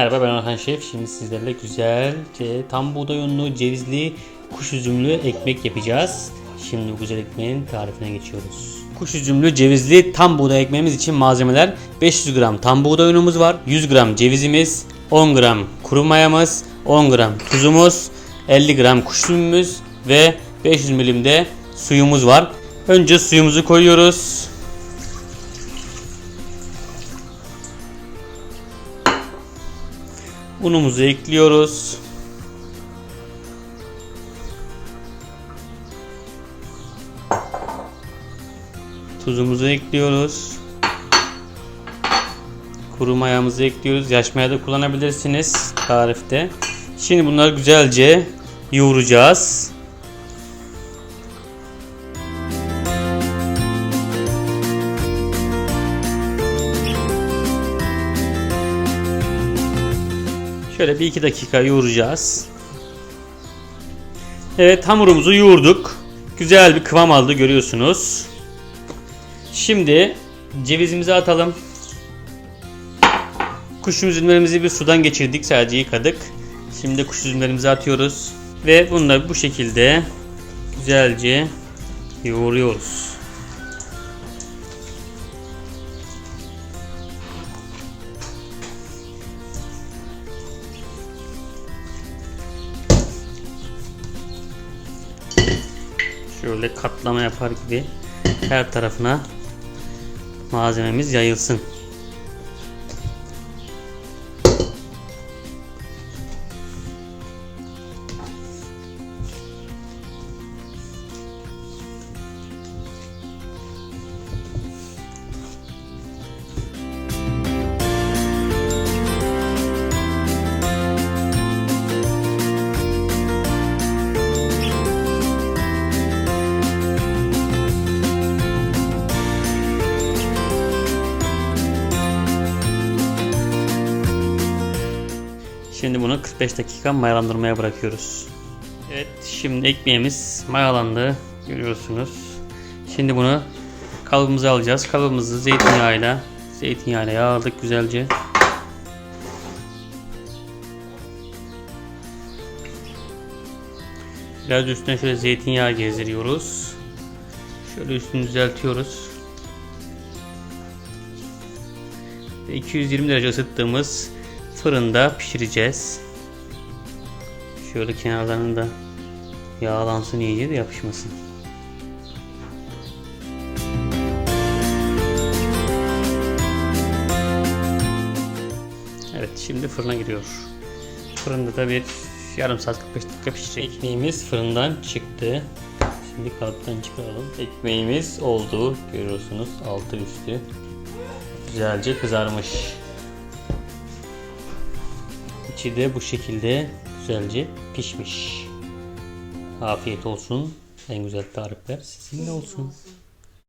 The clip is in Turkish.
Merhaba ben Orhan Şef. Şimdi sizlerle güzelce tam buğday unlu, cevizli, kuş üzümlü ekmek yapacağız. Şimdi güzel ekmeğin tarifine geçiyoruz. Kuş üzümlü, cevizli tam buğday ekmeğimiz için malzemeler 500 gram tam buğday unumuz var, 100 gram cevizimiz, 10 gram kuru mayamız, 10 gram tuzumuz, 50 gram kuş üzümümüz ve 500 milim de suyumuz var. Önce suyumuzu koyuyoruz. Unumuzu ekliyoruz. Tuzumuzu ekliyoruz. Kuru mayamızı ekliyoruz. Yaş maya da kullanabilirsiniz tarifte. Şimdi bunları güzelce yoğuracağız. Şöyle bir iki dakika yoğuracağız. Evet hamurumuzu yoğurduk. Güzel bir kıvam aldı görüyorsunuz. Şimdi cevizimizi atalım. Kuş üzümlerimizi bir sudan geçirdik sadece yıkadık. Şimdi kuş üzümlerimizi atıyoruz. Ve bunları bu şekilde güzelce yoğuruyoruz. Şöyle katlama yapar gibi her tarafına malzememiz yayılsın. Şimdi bunu 45 dakika mayalandırmaya bırakıyoruz. Evet şimdi ekmeğimiz mayalandı görüyorsunuz. Şimdi bunu kalıbımıza alacağız. Kalıbımızı zeytinyağıyla zeytinyağıyla yağladık güzelce. Biraz üstüne şöyle zeytinyağı gezdiriyoruz. Şöyle üstünü düzeltiyoruz. Ve 220 derece ısıttığımız fırında pişireceğiz. Şöyle kenarlarını da yağlansın iyice de yapışmasın. Evet şimdi fırına giriyor. Fırında da bir yarım saat 45 dakika pişecek. Ekmeğimiz fırından çıktı. Şimdi kalıptan çıkaralım. Ekmeğimiz oldu. Görüyorsunuz altı üstü. Güzelce kızarmış. İçi de bu şekilde güzelce pişmiş. Afiyet olsun. En güzel tarifler sizinle olsun.